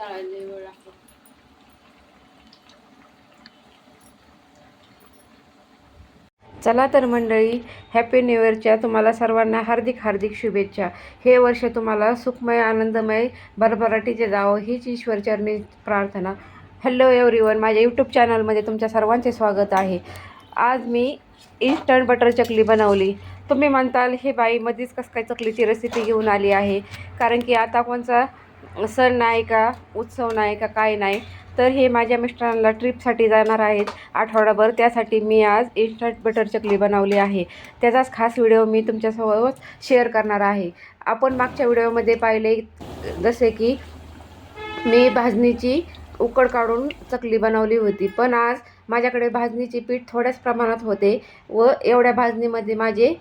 तळायला वेळ लागतो. चला तर मंडळी हॅपी न्यू इयरच्या तुम्हाला सर्वांना हार्दिक हार्दिक शुभेच्छा. हे वर्ष तुम्हाला सुखमय आनंदमय भरभराटीचे जावं हीच ईश्वरचरणी प्रार्थना. हॅलो एव्हरीवन माझ्या यूट्यूब चॅनलमध्ये तुमच्या सर्वांचे स्वागत आहे. आज मी इन्स्टंट बटर चकली बनवली. तुम्ही म्हणताल हे बाई मध्येच कसं काय चकलीची रेसिपी घेऊन आली आहे? कारण की आता कोणचा सण नाही का उत्सव नाही का काय नाही. तर हे माझ्या मिस्टरांना ट्रिपसाठी जाणार आहेत आठवडाभर. त्यासाठी मी आज इन्स्टंट बटर चकली बनवली आहे. त्याचाच खास व्हिडिओ मी तुमच्यासोबत शेअर करणार आहे. आपण मागच्या व्हिडिओमध्ये पाहिले जसे की मी भाजणीची उकड काढून चकली बनवली होती. पण आज माझ्याकडे भाजणीचे पीठ थोड्याच प्रमाणात होते व एवढ्या भाजणीमध्ये माझे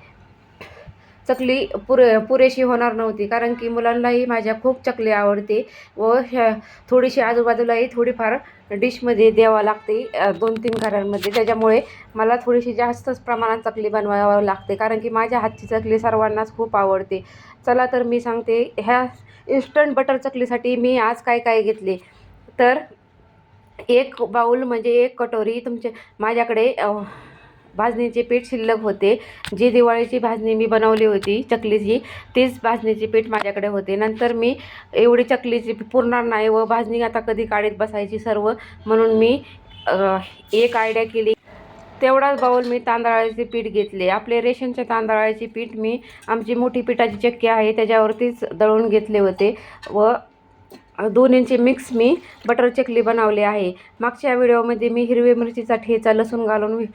चकली पुरे पुरेशी होणार नव्हती. कारण की मुलांनाही माझ्या खूप चकली आवडते व ह्या थोडीशी आजूबाजूलाही थोडीफार डिशमध्ये द्यावं लागते दोन तीन घरांमध्ये. त्याच्यामुळे मला थोडीशी जास्तच प्रमाणात चकली बनवावं लागते. कारण की माझ्या हातची चकली सर्वांनाच खूप आवडते. चला तर मी सांगते ह्या इन्स्टंट बटर चकलीसाठी मी आज काय काय घेतले? तर एक बाऊल म्हणजे एक कटोरी तुमचे माझ्याकडे भाजणीचे पीठ शिल्लक होते. जी दिवाळीची भाजणी मी बनवली होती चकलीची तीच भाजणीचे पीठ माझ्याकडे होते. नंतर मी एवढी चकलीची पुरणार नाही व भाजणी आता कधी काढीत बसायची सर्व म्हणून मी एक आयडिया केली. तेवढाच बाऊल मी तांदळाचे पीठ घेतले. आपले रेशनच्या तांदळाचे पीठ मी आमची मोठी पिठाची चक्की आहे त्याच्यावरतीच दळून घेतले होते व दोन्हींचे मिक्स मी बटर चकली बनवले आहे. मागच्या व्हिडिओमध्ये मी हिरवी मिरचीचा ठेचा लसूण घालून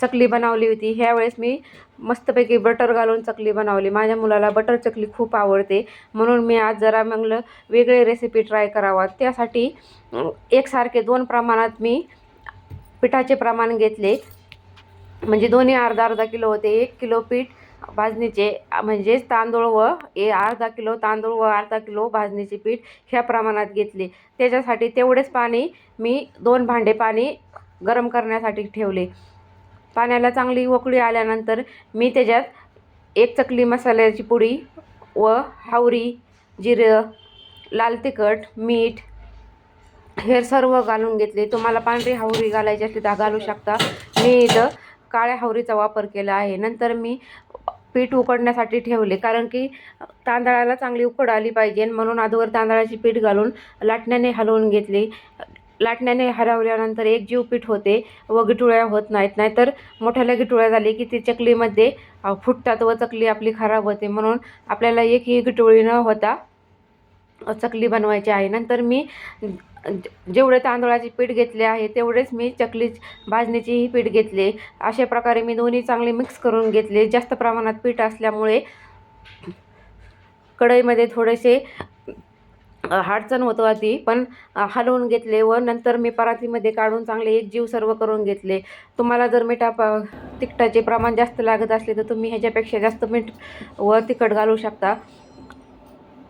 चकली बनवली होती. ह्यावेळेस मी मस्तपैकी बटर घालून चकली बनवली. माझ्या मुलाला बटर चकली खूप आवडते. म्हणून मी आज जरा म्हणलं वेगळे रेसिपी ट्राय करावा. त्यासाठी एकसारखे दोन प्रमाणात मी पिठाचे प्रमाण घेतले. म्हणजे दोन्ही अर्धा अर्धा किलो होते. एक किलो पीठ भाजणीचे म्हणजेच तांदूळ व ए अर्धा किलो तांदूळ व अर्धा किलो भाजणीचे पीठ ह्या प्रमाणात घेतले. त्याच्यासाठी तेवढेच पाणी मी दोन भांडे पाणी गरम करण्यासाठी ठेवले. पाण्याला चांगली उकळी आल्यानंतर मी त्याच्यात एक चकली मसाल्याची पुडी व हावरी जिरं लाल तिखट मीठ हे सर्व घालून घेतले. तुम्हाला पांढरी हावरी घालायची असली तर घालू शकता. मी इथं काळ्या हावरीचा वापर केला आहे. नंतर मी पीठ उकडण्यासाठी ठेवले कारण की तांदळाला चांगली उकड आली पाहिजे. म्हणून अगोदर तांदळाची पीठ घालून लाटण्याने हलवून घेतली. लाटण्याने हरवल्यानंतर एक जीव पीठ होते व गिटुळ्या होत नाहीत. नाहीतर मोठ्याला गिटुळ्या झाली की ती चकलीमध्ये फुटतात व चकली आपली खराब होते. म्हणून आपल्याला एकही गिटुळी न होता चकली बनवायची आहे. नंतर मी जेवढे तांदळाचे पीठ घेतले आहे तेवढेच मी चकली भाजणीचीही पीठ घेतले. अशा प्रकारे मी दोन्ही चांगले मिक्स करून घेतले. जास्त प्रमाणात पीठ असल्यामुळे कढईमध्ये थोडेसे हाडचण अडचण होत होती. पण हलवून घेतले व नंतर मी परातीमध्ये काढून चांगले एक जीव सर्व करून घेतले. तुम्हाला जर मिठा प तिखटाचे प्रमाण जास्त लागत असले तर तुम्ही ह्याच्यापेक्षा जास्त मीठ व तिखट घालू शकता.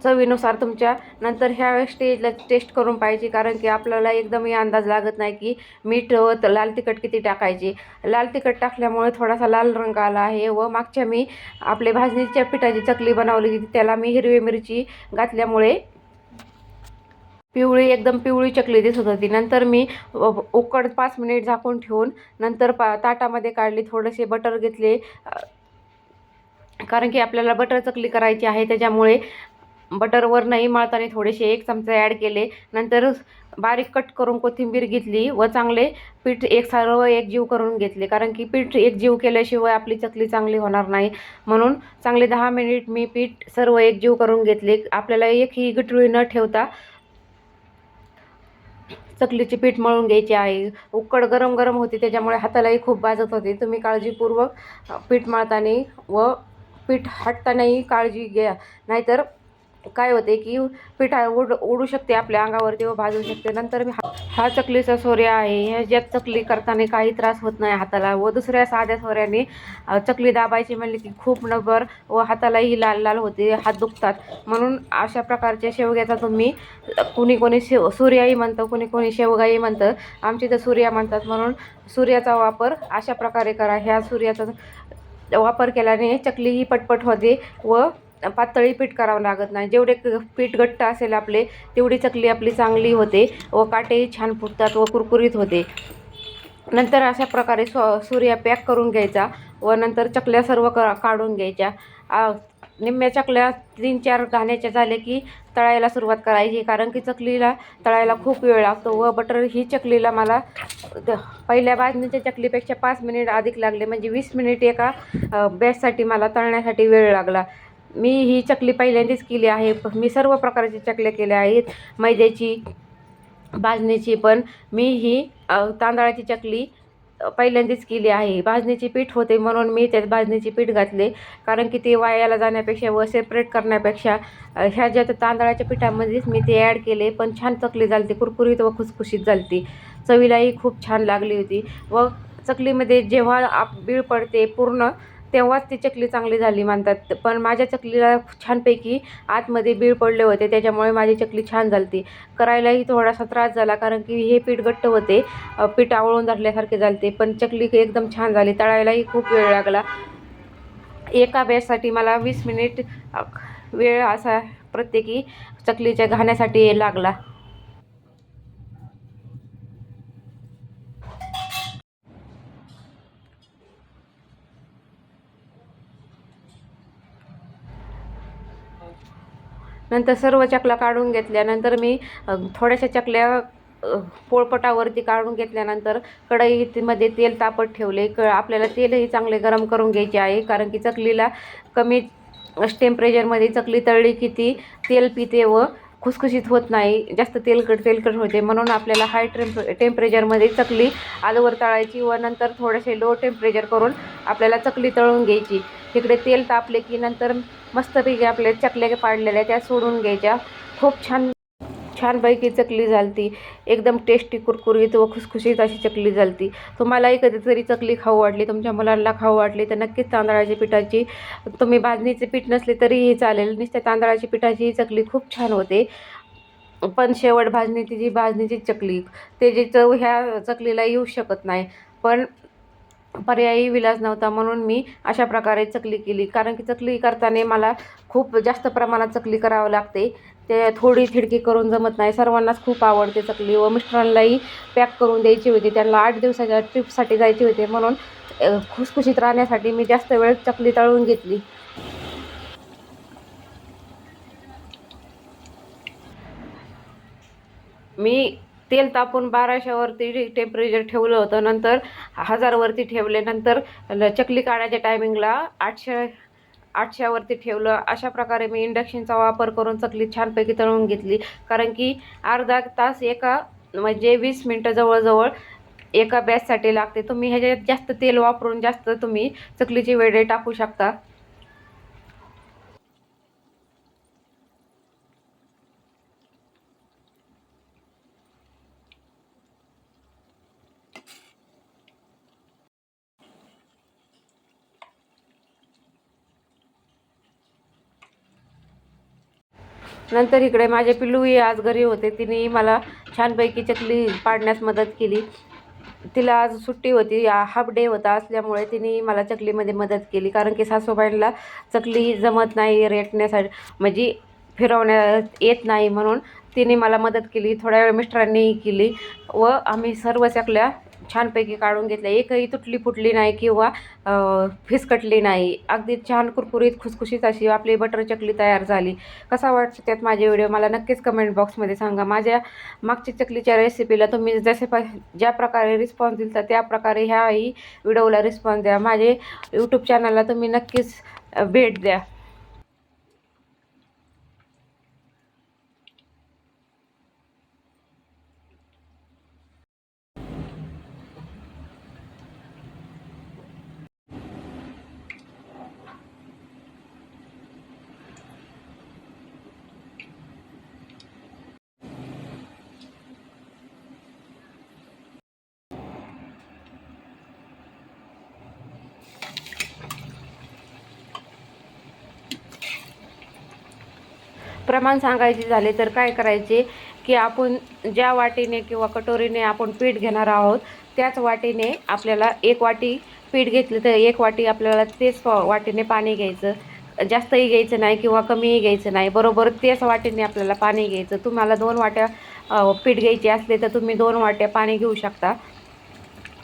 चवीनुसार तुमच्या नंतर ह्या स्टेजला टेस्ट करून पाहिजे कारण की आपल्याला एकदमही अंदाज लागत नाही की मीठ व लाल तिखट किती टाकायचे. लाल तिखट टाकल्यामुळे थोडासा लाल रंग आला आहे व मागच्या मी आपले भाजणीच्या पिठाची चकली बनवली त्याला मी हिरवी मिरची घातल्यामुळे पिवळी एकदम पिवळी चकली दिसत होती. नंतर मी उकड पाच मिनिट झाकून ठेवून नंतर पा ताटामध्ये काढली थोडेसे बटर घेतले. कारण की आपल्याला बटर चकली करायची आहे त्याच्यामुळे बटरवर नाही मळताना थोडेसे एक चमचे ॲड केले. नंतर बारीक कट करून कोथिंबीर घेतली व चांगले पीठ एक सर्व एक जीव करून घेतले. कारण की पीठ एक जीव केल्याशिवाय आपली चकली चांगली होणार नाही. म्हणून चांगले दहा मिनिट मी पीठ सर्व एक जीव करून घेतले. आपल्याला एकही गटळी न ठेवता चकलीचे पीठ मळून घ्यायचे आहे. उकड गरम गरम होती त्याच्यामुळे हातालाही खूप भाजत होते. तुम्ही काळजीपूर्वक पीठ मळताना व पीठ हटतानाही काळजी घ्या. नाहीतर काय होते की पिठा उड उडू शकते आपल्या अंगावरती व भाजू शकते. नंतर मी हा चकलीचा सोऱ्या आहे. ह्याच्यात चकली करताना काही त्रास होत नाही हाताला व दुसऱ्या साध्या सोऱ्याने चकली दाबायची म्हणली की खूप नबर व हातालाही लाल लाल होते हात दुखतात. म्हणून अशा प्रकारच्या शेवग्याचा तुम्ही कोणी कुणी कोणी शेव सूर्याही म्हणतं कुणी कोणी शेवगाही म्हणतं. आमची तर सूर्या म्हणतात. म्हणून सूर्याचा वापर अशा प्रकारे करा. ह्या सूर्याचा वापर केल्याने चकली ही पटपट होते व पातळी पीठ करावं लागत नाही. जेवढे क- पीठ घट्ट असेल आपले तेवढी चकली आपली चांगली होते व काटेही छान फुटतात व कुरकुरीत होते. नंतर अशा प्रकारे स्व सूर्या पॅक करून घ्यायचा व नंतर चकल्या सर्व क काढून घ्यायच्या. निम्म्या चकल्या तीन चार घाण्याच्या झाल्या की तळायला सुरुवात करायची. कारण की चकलीला तळायला खूप वेळ लागतो व बटर ही चकलीला मला द- पहिल्या भाजणीच्या चकलीपेक्षा पाच मिनिट अधिक लागले. म्हणजे वीस मिनिट एका बॅचसाठी मला तळण्यासाठी वेळ लागला. मी ही चकली पहिल्यांदाच केली आहे. मी सर्व प्रकारची चकल्या केल्या आहेत. मैद्याची भाजणीची पण मी ही तांदळाची चकली पहिल्यांदाच केली आहे. भाजणीची पीठ होते म्हणून मी त्यात भाजणीची पीठ घातले. कारण की ते वायाला जाण्यापेक्षा व सेपरेट करण्यापेक्षा ह्या ज्या तांदळाच्या पिठामध्येच मी ते ॲड केले. पण छान चकली झालते. कुरकुरीत व खुसखुशीत झालती. चवीलाही खूप छान लागली होती. व चकलीमध्ये जेव्हा आप बीळ पडते पूर्ण तेव्हाच ती चकली चांगली झाली मानतात पण माझ्या चकलीला छानपैकी आतमध्ये बीळ पडले होते त्याच्यामुळे माझी चकली छान झाली करायलाही थोडासा त्रास झाला कारण की हे पीठ घट्ट होते. पीठ आवळून धरल्यासारखे झालते पण चकली एकदम छान झाली. तळायलाही खूप वेळ लागला. एका बेससाठी मला वीस मिनिट वेळ असा प्रत्येकी चकलीच्या घाण्यासाठी लागला. नंतर सर्व चकल्या काढून घेतल्यानंतर मी थोड्याशा चकल्या पोळपटावरती काढून घेतल्यानंतर कढईमध्ये तेल तापत ठेवले. क आपल्याला तेलही चांगले गरम करून घ्यायचे आहे कारण की चकलीला कमी टेम्परेचरमध्ये चकली तळली की ती तेल पिते व खुसखुशीत होत नाही जास्त तेलकट तेलकट होते. म्हणून आपल्याला हाय टेम्प टेम्परेचरमध्ये चकली आलूवर तळायची व नंतर थोडेसे लो टेम्परेचर करून आपल्याला चकली तळून घ्यायची. तिकडे तेल तापले की नंतर मस्तपैकी आपल्या चकल्या पाडलेल्या त्या सोडून घ्यायच्या. खूप छान छानपैकी चकली झालती. एकदम टेस्टी कुरकुरीत व खुसखुशीत अशी चकली झालती. तुम्हालाही कधीतरी चकली खाऊ वाटली तुमच्या मुलांना खाऊ वाटली तर नक्कीच तांदळाच्या पिठाची तुम्ही भाजणीचे पीठ नसले तरीही चालेल. नुसत्या तांदळाची पिठाची ही चकली खूप छान होते. पण शेवट भाजणीची जी भाजणीची चकली ते जे चव ह्या चकलीला येऊ शकत नाही. पण पर्यायी विलाज नव्हता म्हणून मी अशा प्रकारे चकली केली. कारण की चकली करताना मला खूप जास्त प्रमाणात चकली करावं लागते. ते थोडी थिडकी करून जमत नाही. सर्वांनाच खूप आवडते चकली व मिस्टरांनाही पॅक करून द्यायची होती. त्यांना आठ दिवसाच्या ट्रिपसाठी जायची होते. म्हणून खुशखुशीत खुसखुशीत राहण्यासाठी मी जास्त वेळ चकली तळून घेतली. मी तेल तापून बाराशेवरती टेम्परेचर ठेवलं होतं. नंतर हजारवरती ठेवले. नंतर ल- चकली काढायच्या टायमिंगला आठशे आठशेवरती ठेवलं. अशा प्रकारे मी इंडक्शनचा वापर करून चकली छानपैकी तळून घेतली. कारण की अर्धा तास एका म्हणजे वीस मिनटं जवळजवळ एका बॅचसाठी लागते. तुम्ही ह्याच्यात जास्त तेल वापरून जास्त तुम्ही चकलीची वेळे टाकू शकता. नंतर इकडे माझे पिल्लूही आज घरी होते. तिने मला छानपैकी चकली पाडण्यास मदत केली. तिला आज सुट्टी होती. हाफ डे होता असल्यामुळे तिने मला चकलीमध्ये मदत केली. कारण की सासूबाईंना चकली जमत नाही रेटण्यासाठी म्हणजे फिरवण्यात येत नाही म्हणून तिने मला मदत केली. थोड्या वेळ मिस्टरांनीही केली व आम्ही सर्व चकल्या छानपैकी काढून घेतलं. एकही तुटली फुटली नाही किंवा फिसकटली नाही. अगदी छान कुरकुरीत खुसखुशीत अशी आपली बटर चकली तयार झाली. कसा वाटतं त्यात माझे व्हिडिओ? मला नक्कीच कमेंट बॉक्समध्ये सांगा. माझ्या मागच्या चकलीच्या रेसिपीला तुम्ही जसे प ज्या प्रकारे रिस्पॉन्स दिला त्या प्रकारे ह्याही व्हिडिओला रिस्पॉन्स द्या. माझे यूट्यूब चॅनलला तुम्ही नक्कीच भेट द्या. प्रमाण सांगायचे झाले तर काय करायचे की आपण ज्या वाटीने किंवा कटोरीने आपण पीठ घेणार आहोत त्याच वाटीने आपल्याला एक वाटी पीठ घेतलं तर एक वाटी आपल्याला तेच वाटीने पाणी घ्यायचं. जास्तही घ्यायचं नाही किंवा कमीही घ्यायचं नाही. बरोबर तेच वाटीने आपल्याला पाणी घ्यायचं. तुम्हाला दोन वाट्या पीठ घ्यायचे असले तर तुम्ही दोन वाट्या पाणी घेऊ शकता.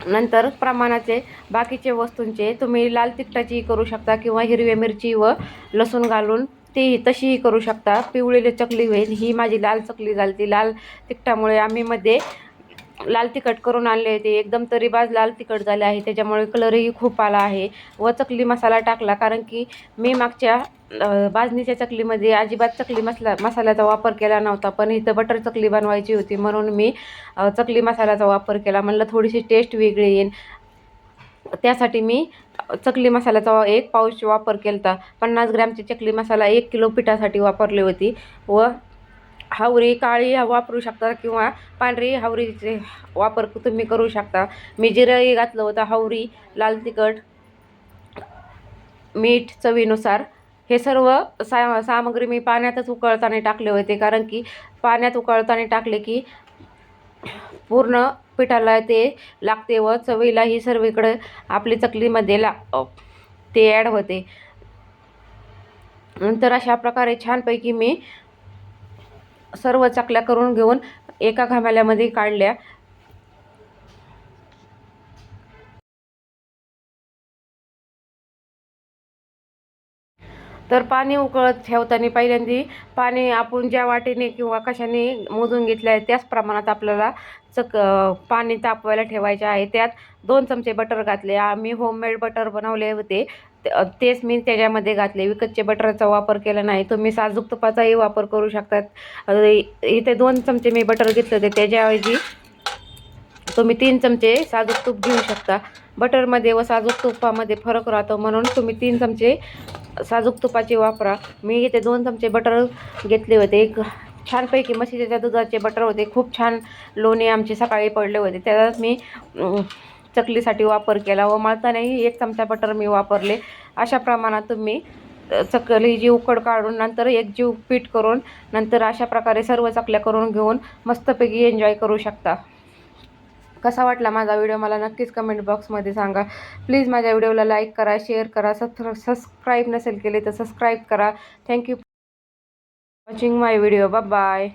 नंतर प्रमाणाचे बाकीचे वस्तूंचे तुम्ही लाल तिखटाची करू शकता किंवा हिरव्या मिरची व लसूण घालून ती तशीही करू शकता. पिवळेली चकली होईल ही माझी लाल चकली झाली ती लाल तिखटामुळे आम्ही मध्ये लाल तिखट करून आणले होते. एकदम तरीबाज लाल तिखट झाले आहे. त्याच्यामुळे कलरही खूप आला आहे. व चकली मसाला टाकला कारण की मी मागच्या बाजणीच्या चकलीमध्ये अजिबात चकली मसला मसाल्याचा वापर केला नव्हता. पण इथं बटर चकली बनवायची होती म्हणून मी चकली मसाल्याचा वापर केला. म्हणलं थोडीशी टेस्ट वेगळी येईल त्यासाठी मी चकली मसाल्याचा एक पाऊच वापर केला होता पन्नास ग्रॅमची चकली मसाला एक किलो पिठासाठी वापरली होती. व हावरी काळी वापरू शकता किंवा पांढरी हावरीचे वापर तुम्ही करू शकता. मी जिरंही घातलं होतं हावरी लाल तिखट मीठ चवीनुसार. हे सर्व सा सामग्री मी पाण्यातच उकळताना टाकले होते कारण की पाण्यात उकळताना टाकले की पूर्ण पिठाला ते लागते व चवीला ही सर्वीकडे आपली चकलीमध्ये ला ते ॲड होते. नंतर अशा प्रकारे छानपैकी मी सर्व चकल्या करून घेऊन एका घामाल्यामध्ये काढल्या. तर पाणी उकळत ठेवताना पहिल्यांदा पाणी आपण ज्या वाटेने किंवा कशाने मोजून घेतलं आहे त्याच प्रमाणात आपल्याला चक पाणी तापवायला ठेवायचे आहे. त्यात दोन चमचे बटर घातले. आम्ही होममेड बटर बनवले होते. तेच मी त्याच्यामध्ये घातले. विकतचे बटरचा वापर केला नाही. तुम्ही साजूक तुपाचाही वापर करू शकतात. इथे दोन चमचे मी बटर घेतले होते. त्याच्याऐवजी तुम्ही तीन चमचे साजूक तूप घेऊ शकता. बटरमध्ये व साजूक तुपामध्ये फरक राहतो म्हणून तुम्ही तीन चमचे साजूक तुपाचे वापरा. मी इथे दोन चमचे बटर घेतले होते. एक छानपैकी म्हशीच्या दुधाचे बटर होते. खूप छान लोणी आमचे सकाळी पडले होते. त्यात मी चकलीसाठी वापर केला व मळतानाही एक चमचा बटर मी वापरले. अशा प्रमाणात तुम्ही चकली जी उकड काढून नंतर एक जीव पीठ करून नंतर अशा प्रकारे सर्व चकल्या करून घेऊन मस्तपैकी एन्जॉय करू शकता. कसा वाटला माझा व्हिडिओ मला नक्कीच कमेंट बॉक्समध्ये सांगा. प्लीज माझ्या व्हिडिओला लाईक करा शेअर करा सबस्क्रा सबस्क्राईब नसेल केले तर सबस्क्राईब करा. Thank you watching my video bye